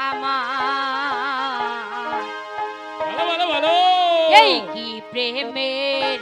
আমার। এই কি প্রেমের